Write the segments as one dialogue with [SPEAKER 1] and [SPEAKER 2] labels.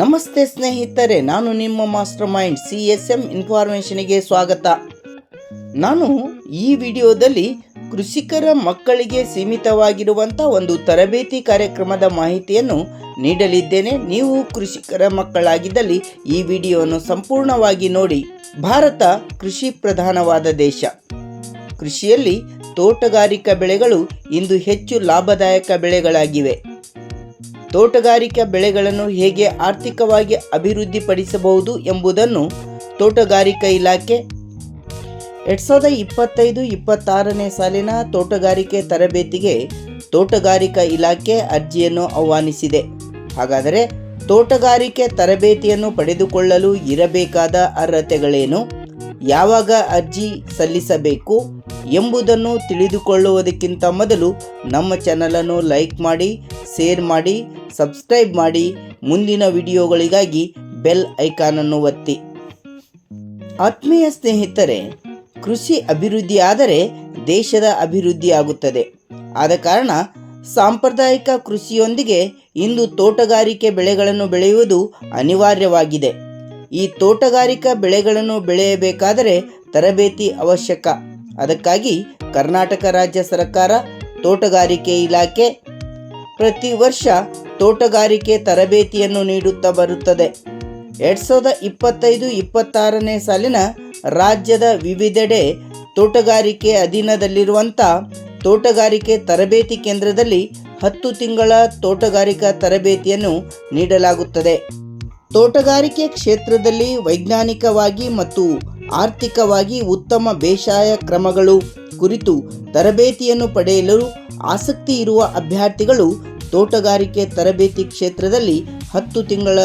[SPEAKER 1] ನಮಸ್ತೆ ಸ್ನೇಹಿತರೆ, ನಾನು ನಿಮ್ಮ master mind C S M ಇನ್ಫಾರ್ಮೇಷನ್ಗೆ ಸ್ವಾಗತ. ನಾನು ಈ ವಿಡಿಯೋದಲ್ಲಿ ಕೃಷಿಕರ ಮಕ್ಕಳಿಗೆ ಸೀಮಿತವಾಗಿರುವಂಥ ಒಂದು ತರಬೇತಿ ಕಾರ್ಯಕ್ರಮದ ಮಾಹಿತಿಯನ್ನು ನೀಡಲಿದ್ದೇನೆ. ನೀವು ಕೃಷಿಕರ ಮಕ್ಕಳಾಗಿದ್ದಲ್ಲಿ ಈ ವಿಡಿಯೋವನ್ನು ಸಂಪೂರ್ಣವಾಗಿ ನೋಡಿ. ಭಾರತ ಕೃಷಿ ಪ್ರಧಾನವಾದ ದೇಶ. ಕೃಷಿಯಲ್ಲಿ ತೋಟಗಾರಿಕಾ ಬೆಳೆಗಳು ಇಂದು ಹೆಚ್ಚು ಲಾಭದಾಯಕ ಬೆಳೆಗಳಾಗಿವೆ. ತೋಟಗಾರಿಕಾ ಬೆಳೆಗಳನ್ನು ಹೇಗೆ ಆರ್ಥಿಕವಾಗಿ ಅಭಿವೃದ್ಧಿಪಡಿಸಬಹುದು ಎಂಬುದನ್ನು ತೋಟಗಾರಿಕಾ ಇಲಾಖೆ ಎರಡು ಸಾವಿರದ ಇಪ್ಪತ್ತೈದು ಇಪ್ಪತ್ತಾರನೇ ಸಾಲಿನ ತೋಟಗಾರಿಕೆ ತರಬೇತಿಗೆ ತೋಟಗಾರಿಕಾ ಇಲಾಖೆ ಅರ್ಜಿಯನ್ನು ಆಹ್ವಾನಿಸಿದೆ. ಹಾಗಾದರೆ ತೋಟಗಾರಿಕೆ ತರಬೇತಿಯನ್ನು ಪಡೆದುಕೊಳ್ಳಲು ಇರಬೇಕಾದ ಅರ್ಹತೆಗಳೇನು? ಯಾವಾಗ ಅರ್ಜಿ ಸಲ್ಲಿಸಬೇಕು ಎಂಬುದನ್ನು ತಿಳಿದುಕೊಳ್ಳುವುದಕ್ಕಿಂತ ಮೊದಲು ನಮ್ಮ ಚಾನಲನ್ನು ಲೈಕ್ ಮಾಡಿ ಶೇರ್ ಮಾಡಿ ಸಬ್ಸ್ಕ್ರೈಬ್ ಮಾಡಿ ಮುಂದಿನ ವಿಡಿಯೋಗಳಿಗಾಗಿ ಬೆಲ್ ಐಕಾನನ್ನು ಒತ್ತಿ. ಆತ್ಮೀಯ ಸ್ನೇಹಿತರೆ, ಕೃಷಿ ಅಭಿವೃದ್ಧಿ ಆದರೆ ದೇಶದ ಅಭಿವೃದ್ಧಿ ಆಗುತ್ತದೆ. ಆದ ಕಾರಣ ಸಾಂಪ್ರದಾಯಿಕ ಕೃಷಿಯೊಂದಿಗೆ ಇಂದು ತೋಟಗಾರಿಕೆ ಬೆಳೆಗಳನ್ನು ಬೆಳೆಯುವುದು ಅನಿವಾರ್ಯವಾಗಿದೆ. ಈ ತೋಟಗಾರಿಕಾ ಬೆಳೆಗಳನ್ನು ಬೆಳೆಯಬೇಕಾದರೆ ತರಬೇತಿ ಅವಶ್ಯಕ. ಅದಕ್ಕಾಗಿ ಕರ್ನಾಟಕ ರಾಜ್ಯ ಸರ್ಕಾರ ತೋಟಗಾರಿಕೆ ಇಲಾಖೆ ಪ್ರತಿ ವರ್ಷ ತೋಟಗಾರಿಕೆ ತರಬೇತಿಯನ್ನು ನೀಡುತ್ತಾ ಬರುತ್ತದೆ. ಎರಡು ಸಾವಿರದ ಇಪ್ಪತ್ತೈದು ಇಪ್ಪತ್ತಾರನೇ ಸಾಲಿನ ರಾಜ್ಯದ ವಿವಿಧೆಡೆ ತೋಟಗಾರಿಕೆ ಅಧೀನದಲ್ಲಿರುವಂಥ ತೋಟಗಾರಿಕೆ ತರಬೇತಿ ಕೇಂದ್ರದಲ್ಲಿ ಹತ್ತು ತಿಂಗಳ ತೋಟಗಾರಿಕಾ ತರಬೇತಿಯನ್ನು ನೀಡಲಾಗುತ್ತದೆ. ತೋಟಗಾರಿಕೆ ಕ್ಷೇತ್ರದಲ್ಲಿ ವೈಜ್ಞಾನಿಕವಾಗಿ ಮತ್ತು ಆರ್ಥಿಕವಾಗಿ ಉತ್ತಮ ಬೇಸಾಯ ಕ್ರಮಗಳು ಕುರಿತು ತರಬೇತಿಯನ್ನು ಪಡೆಯಲು ಆಸಕ್ತಿ ಇರುವ ಅಭ್ಯರ್ಥಿಗಳು ತೋಟಗಾರಿಕೆ ತರಬೇತಿ ಕ್ಷೇತ್ರದಲ್ಲಿ ಹತ್ತು ತಿಂಗಳ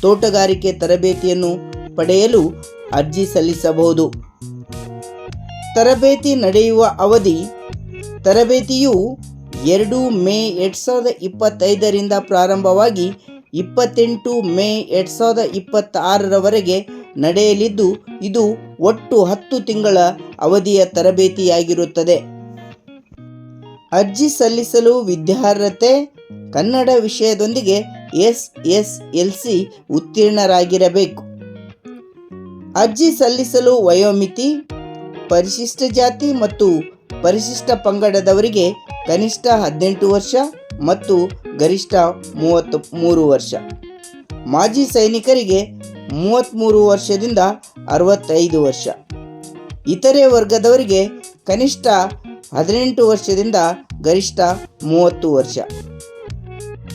[SPEAKER 1] ತೋಟಗಾರಿಕೆ ತರಬೇತಿಯನ್ನು ಪಡೆಯಲು ಅರ್ಜಿ ಸಲ್ಲಿಸಬಹುದು. ತರಬೇತಿ ನಡೆಯುವ ಅವಧಿ ತರಬೇತಿಯು ಎರಡು ಮೇ ಎರಡು ಸಾವಿರದ ಇಪ್ಪತ್ತೈದರಿಂದ ಪ್ರಾರಂಭವಾಗಿ ಇಪ್ಪತ್ತೆಂಟು ಮೇ ಎರಡು ಸಾವಿರದ ಇಪ್ಪತ್ತಾರರವರೆಗೆ ನಡೆಯಲಿದ್ದು ಇದು ಒಟ್ಟು ಹತ್ತು ತಿಂಗಳ ಅವಧಿಯ ತರಬೇತಿಯಾಗಿರುತ್ತದೆ. ಅರ್ಜಿ ಸಲ್ಲಿಸಲು ವಿದ್ಯಾರ್ಹತೆ, ಕನ್ನಡ ವಿಷಯದೊಂದಿಗೆ ಎಸ್ ಎಸ್ ಎಲ್ ಸಿ ಉತ್ತೀರ್ಣರಾಗಿರಬೇಕು. ಅರ್ಜಿ ಸಲ್ಲಿಸಲು ವಯೋಮಿತಿ, ಪರಿಶಿಷ್ಟ ಜಾತಿ ಮತ್ತು ಪರಿಶಿಷ್ಟ ಪಂಗಡದವರಿಗೆ ಕನಿಷ್ಠ ಹದಿನೆಂಟು ವರ್ಷ ಮತ್ತು ಗರಿಷ್ಠ ಮೂವತ್ತು ಮೂರು ವರ್ಷ. ಮಾಜಿ ಸೈನಿಕರಿಗೆ ಮೂವತ್ತ್ಮೂರು ವರ್ಷದಿಂದ ಅರವತ್ತೈದು ವರ್ಷ. ಇತರೆ ವರ್ಗದವರಿಗೆ ಕನಿಷ್ಠ ಹದಿನೆಂಟು ವರ್ಷದಿಂದ ಗರಿಷ್ಠ ಮೂವತ್ತು ವರ್ಷ.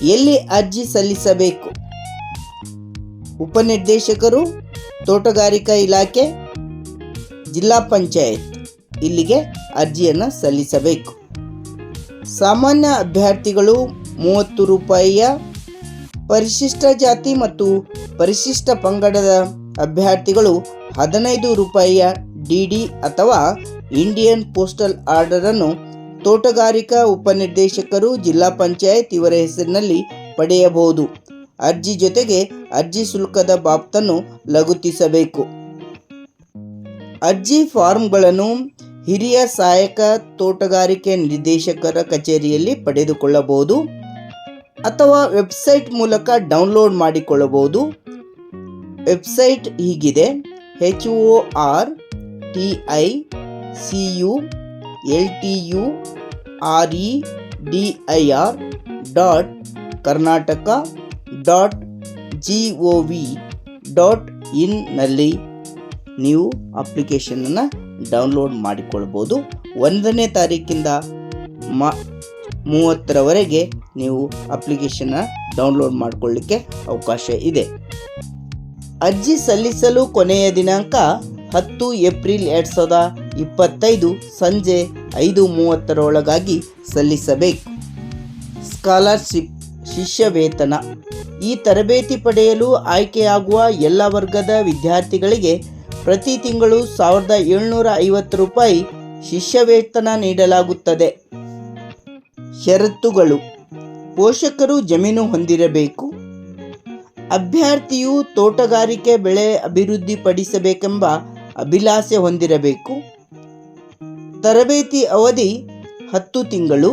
[SPEAKER 1] ಎಲ್ಲಿ ಅರ್ಜಿ ಸಲ್ಲಿಸಬೇಕು? ಉಪನಿರ್ದೇಶಕರು, ತೋಟಗಾರಿಕಾ ಇಲಾಖೆ, ಜಿಲ್ಲಾ ಪಂಚಾಯತ್ ಇಲ್ಲಿಗೆ ಅರ್ಜಿಯನ್ನು ಸಲ್ಲಿಸಬೇಕು. ಸಾಮಾನ್ಯ ಅಭ್ಯರ್ಥಿಗಳು ಮೂವತ್ತು ರೂಪಾಯಿಯ ಪರಿಶಿಷ್ಟ ಜಾತಿ ಮತ್ತು ಪರಿಶಿಷ್ಟ ಪಂಗಡದ ಅಭ್ಯರ್ಥಿಗಳು ಹದಿನೈದು ರೂಪಾಯಿಯ ಡಿಡಿ ಅಥವಾ ಇಂಡಿಯನ್ ಪೋಸ್ಟಲ್ ಆರ್ಡರನ್ನು ತೋಟಗಾರಿಕಾ ಉಪನಿರ್ದೇಶಕರು ಜಿಲ್ಲಾ ಪಂಚಾಯತ್ ಇವರ ಹೆಸರಿನಲ್ಲಿ ಪಡೆಯಬಹುದು. ಅರ್ಜಿ ಜೊತೆಗೆ ಅರ್ಜಿ ಶುಲ್ಕದ ಬಾಬ್ತನ್ನು ಲಗುತ್ತಿಸಬೇಕು ಅರ್ಜಿ ಫಾರ್ಮ್ಗಳನ್ನು ಹಿರಿಯ ಸಹಾಯಕ ತೋಟಗಾರಿಕೆ ನಿರ್ದೇಶಕರ ಕಚೇರಿಯಲ್ಲಿ ಪಡೆದುಕೊಳ್ಳಬಹುದು. ಅಥವಾ ವೆಬ್ಸೈಟ್ ಮೂಲಕ ಡೌನ್ಲೋಡ್ ಮಾಡಿಕೊಳ್ಳಬಹುದು. ವೆಬ್ಸೈಟ್ ಹೀಗಿದೆ. H O R T I C U L T U R E D I R dot Karnataka dot G O V dot ಇನ್ನಲ್ಲಿ ನೀವು ಅಪ್ಲಿಕೇಶನನ್ನು ಡೌನ್ಲೋಡ್ ಮಾಡಿಕೊಳ್ಬೋದು ಒಂದನೇ ತಾರೀಕಿಂದ ಮ ಮೂವತ್ತರವರೆಗೆ ನೀವು ಅಪ್ಲಿಕೇಶನ್ನ ಡೌನ್ಲೋಡ್ ಮಾಡಿಕೊಳ್ಳಿಕ್ಕೆ ಅವಕಾಶ ಇದೆ. ಅರ್ಜಿ ಸಲ್ಲಿಸಲು ಕೊನೆಯ ದಿನಾಂಕ ಹತ್ತು ಏಪ್ರಿಲ್ ಎರಡು ಸಾವಿರದ ಇಪ್ಪತ್ತೈದು ಸಂಜೆ ಐದು ಮೂವತ್ತರೊಳಗಾಗಿ ಸಲ್ಲಿಸಬೇಕು. ಸ್ಕಾಲರ್ಶಿಪ್ ಶಿಷ್ಯ ವೇತನ ಈ ತರಬೇತಿ ಪಡೆಯಲು ಆಯ್ಕೆಯಾಗುವ ಎಲ್ಲ ವರ್ಗದ ವಿದ್ಯಾರ್ಥಿಗಳಿಗೆ ಪ್ರತಿ ತಿಂಗಳು ಸಾವಿರದ ಏಳ್ನೂರ ಐವತ್ತು ರೂಪಾಯಿ ಶಿಷ್ಯ ವೇತನ ನೀಡಲಾಗುತ್ತದೆ. ಷರತ್ತುಗಳು. ಪೋಷಕರು ಜಮೀನು ಹೊಂದಿರಬೇಕು. ಅಭ್ಯರ್ಥಿಯು ತೋಟಗಾರಿಕೆ ಬೆಳೆ ಅಭಿವೃದ್ಧಿಪಡಿಸಬೇಕೆಂಬ ಅಭಿಲಾಷೆ ಹೊಂದಿರಬೇಕು. ತರಬೇತಿ ಅವಧಿ ಹತ್ತು ತಿಂಗಳು.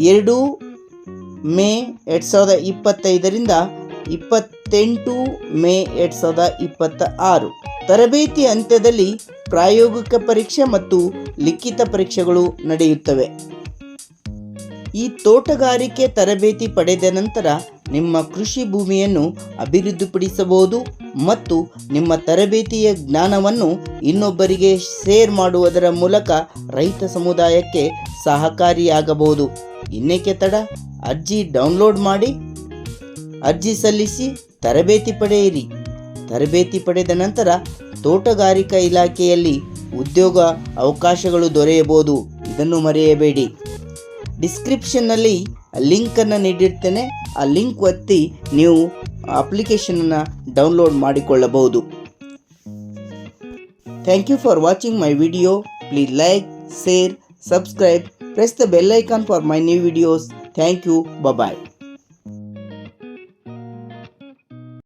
[SPEAKER 1] ಎರಡು ಮೇ ಎರಡು ಸಾವಿರದ ಇಪ್ಪತ್ತೈದರಿಂದ ಇಪ್ಪತ್ತೆಂಟು ಮೇ ಎರಡು ಸಾವಿರದ ಇಪ್ಪತ್ತ ಆರು ತರಬೇತಿ ಅಂತ್ಯದಲ್ಲಿ ಪ್ರಾಯೋಗಿಕ ಪರೀಕ್ಷೆ ಮತ್ತು ಲಿಖಿತ ಪರೀಕ್ಷೆಗಳು ನಡೆಯುತ್ತವೆ. ಈ ತೋಟಗಾರಿಕೆ ತರಬೇತಿ ಪಡೆದ ನಂತರ ನಿಮ್ಮ ಕೃಷಿ ಭೂಮಿಯನ್ನು ಅಭಿವೃದ್ಧಿಪಡಿಸಬಹುದು ಮತ್ತು ನಿಮ್ಮ ತರಬೇತಿಯ ಜ್ಞಾನವನ್ನು ಇನ್ನೊಬ್ಬರಿಗೆ ಶೇರ್ ಮಾಡುವುದರ ಮೂಲಕ ರೈತ ಸಮುದಾಯಕ್ಕೆ ಸಹಕಾರಿಯಾಗಬಹುದು. ಇನ್ನೇಕೆ ತಡ? ಅರ್ಜಿ ಡೌನ್ಲೋಡ್ ಮಾಡಿ. ಅರ್ಜಿ ಸಲ್ಲಿಸಿ ತರಬೇತಿ ಪಡೆಯಿರಿ. ತರಬೇತಿ ಪಡೆದ ನಂತರ ತೋಟಗಾರಿಕಾ ಇಲಾಖೆಯಲ್ಲಿ ಉದ್ಯೋಗ ಅವಕಾಶಗಳು ದೊರೆಯಬಹುದು. ಇದನ್ನು ಮರೆಯಬೇಡಿ. ಡಿಸ್ಕ್ರಿಪ್ಷನ್ನಲ್ಲಿ ಲಿಂಕನ್ನು ನೀಡಿರ್ತೇನೆ. ಆ ಲಿಂಕ್ ಒತ್ತಿ ನೀವು ಅಪ್ಲಿಕೇಶನನ್ನು ಡೌನ್ಲೋಡ್ ಮಾಡಿಕೊಳ್ಳಬಹುದು. Thank you for watching my video. Please like, share, subscribe. Press the bell icon for my new videos. Thank you. Bye